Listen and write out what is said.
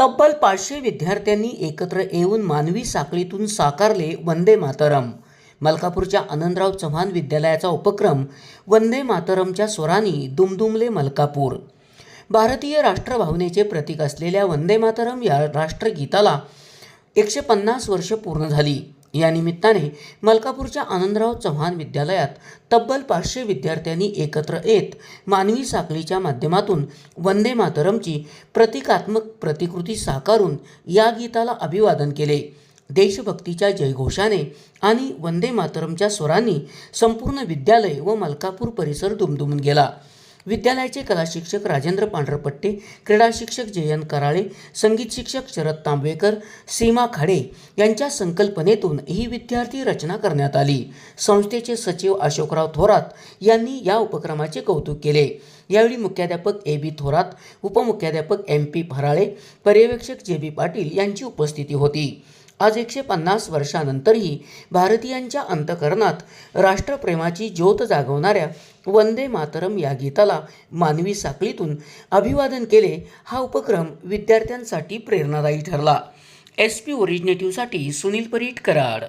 तब्बल पाचशे विद्यार्थ्यांनी एकत्र येऊन मानवी साखळीतून साकारले वंदे मातरम. मलकापूरच्या आनंदराव चव्हाण विद्यालयाचा उपक्रम वंदे मातरमच्या स्वरांनी दुमदुमले मलकापूर. भारतीय राष्ट्रभावनेचे प्रतीक असलेल्या वंदे मातरम या राष्ट्रगीताला एकशे पन्नास वर्ष पूर्ण झाली. या निमित्ताने मलकापूरच्या आनंदराव चव्हाण विद्यालयात तब्बल पाचशे विद्यार्थ्यांनी एकत्र येत मानवी साखळीच्या माध्यमातून वंदे मातरमची प्रतिकात्मक प्रतिकृती साकारून या गीताला अभिवादन केले. देशभक्तीच्या जयघोषाने आणि वंदे मातरमच्या स्वरांनी संपूर्ण विद्यालय व मलकापूर परिसर दुमदुमून गेला. विद्यालयाचे कला शिक्षक राजेंद्र पांढरपट्टे क्रीडा शिक्षक जयंत कराळे संगीत शिक्षक शरद तांबेकर सीमा खाडे यांच्या संकल्पनेतून ही विद्यार्थी रचना करण्यात आली. संस्थेचे सचिव अशोकराव थोरात यांनी या उपक्रमाचे कौतुक केले. यावेळी मुख्याध्यापक ए बी थोरात उपमुख्याध्यापक एम पी फराळे पर्यवेक्षक जे बी पाटील यांची उपस्थिती होती. आज एकशे पन्नास वर्षानंतरही भारतीयांच्या अंतकरणात राष्ट्रप्रेमाची ज्योत जागवणाऱ्या वंदे मातरम या गीताला मानवी साखळीतून अभिवादन केले हा उपक्रम विद्यार्थ्यांसाठी प्रेरणादायी ठरला. एस पी ओरिजिनेटिव्हसाठी सुनील परीट कराड.